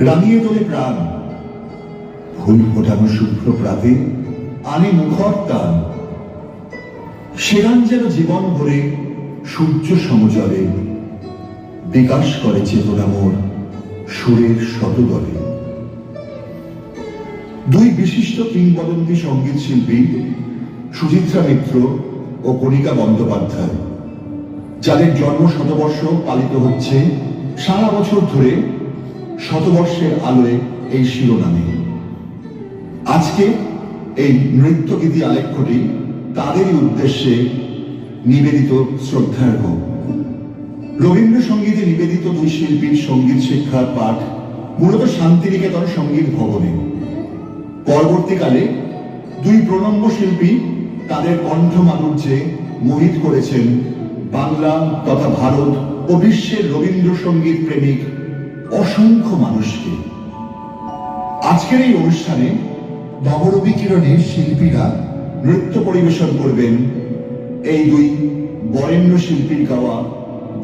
রাঙিয়ে তোলে প্রাণ। ফুল ফোটানো শুভ্র প্রাতে আনে মুখর টান। সেরান যেন জীবন ভরে সূর্য সমজলে। বিকাশ করে চেতনা মোর সুরের শতদলে। দুই বিশিষ্ট কিংবদন্তি সংগীত শিল্পী, সুচিত্রা মিত্র ও কণিকা বন্দ্যোপাধ্যায়, যাদের জন্ম শতবর্ষ পালিত হচ্ছে সারা বছর ধরে শতবর্ষের আলোয় এই শিরোনামে। আজকে এই নৃত্যগীতি আলেখ্যটি তাদেরই উদ্দেশ্যে নিবেদিত শ্রদ্ধার্ঘ রবীন্দ্রসঙ্গীতে নিবেদিত দুই শিল্পীর সংগীত শিক্ষার পাঠ মূলত শান্তিনিকেতন সংগীত ভবনে। পরবর্তীকালে দুই প্রণম্য শিল্পী তাদের কণ্ঠ মাধুর্যে মোহিত করেছেন বাংলা তথা ভারত ও বিশ্বের রবীন্দ্রসঙ্গীত প্রেমিক অসংখ্য মানুষকে। আজকের এই অনুষ্ঠানে নবরবি কিরণের শিল্পীরা নৃত্য পরিবেশন করবেন এই দুই বরেণ্য শিল্পীর গাওয়া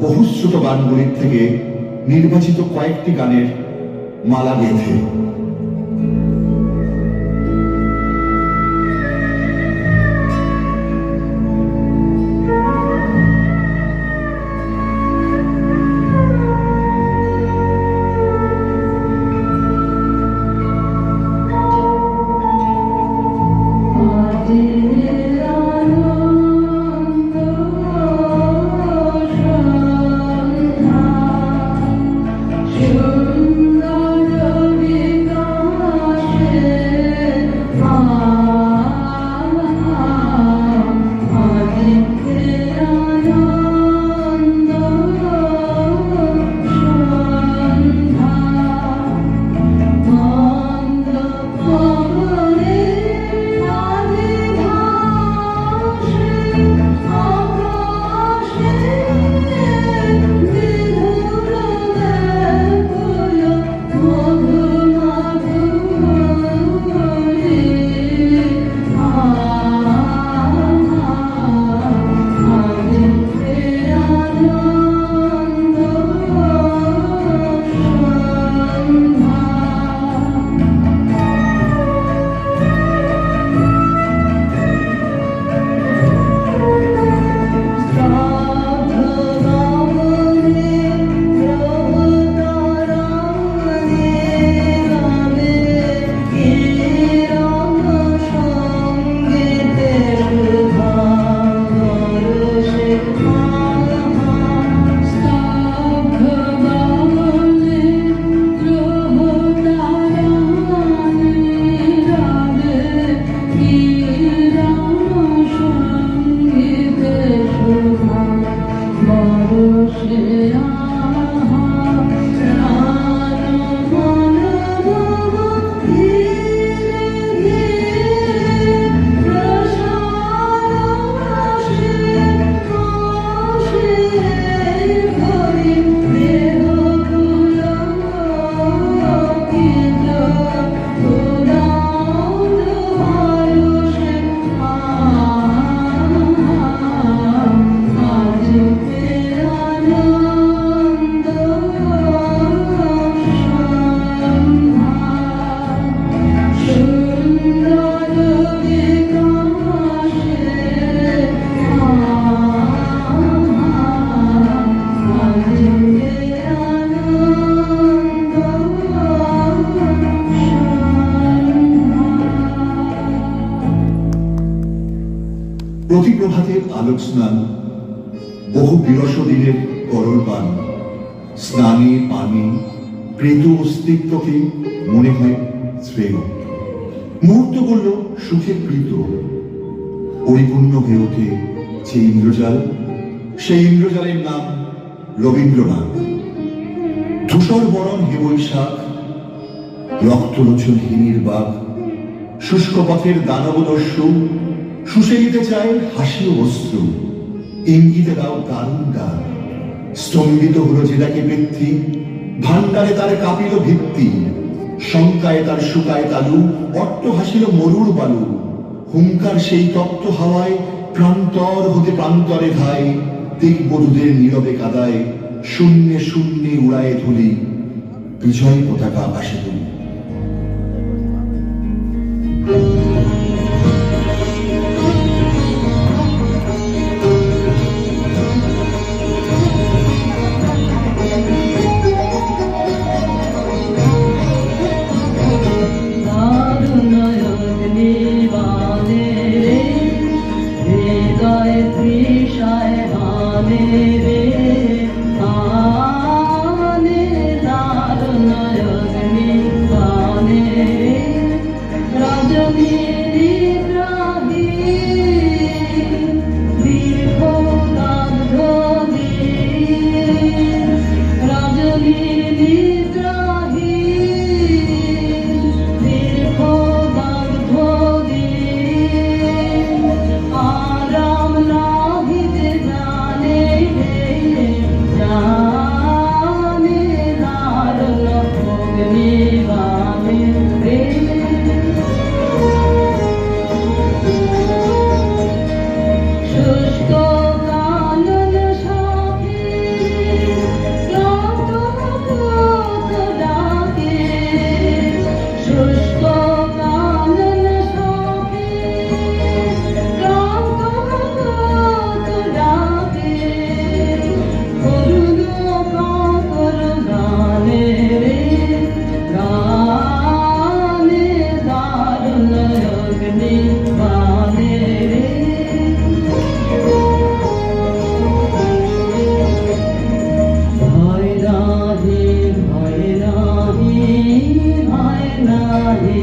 বহুশ্রুত গানগুলির থেকে নির্বাচিত কয়েকটি গানের মালা গেঁথে প্রতি আলোক স্নান বহু বিরস দিনের গরল পান। স্নানে পানি কৃত অস্তিত্বকে মনে হয় শ্রেয়। মুহূর্ত করল সুখে প্রীত। পরিপূর্ণ হয়ে ওঠে যে ইন্দ্রজাল। সেই ইন্দ্রজালের নাম রবীন্দ্রনাথ। ধূসর বরণ হে বৈশাখ রক্তলোচন হিনীর বাঘ। শুষ্ক পথের দানবদস্যু শুষে নিতে চায় হাসি অস্ত্র ইঙ্গিতে দাও দারুণ গান। স্তম্ভিত হলো জেলাকে বৃদ্ধি ভান্ডারে তার কাঁপিল ভিত্তি। শঙ্কায় তার শুকায় তালু, অট্ট হাসিল মরুর বালু। হুঙ্কার সেই তপ্ত হাওয়ায় প্রান্তর হতে প্রান্তরে ধায় দিকবধূদের নীরবে কাদায়, শূন্যে শূন্যে উড়ায় ধুলি। বিজয় পতাকা আকাশে তুলি। नारे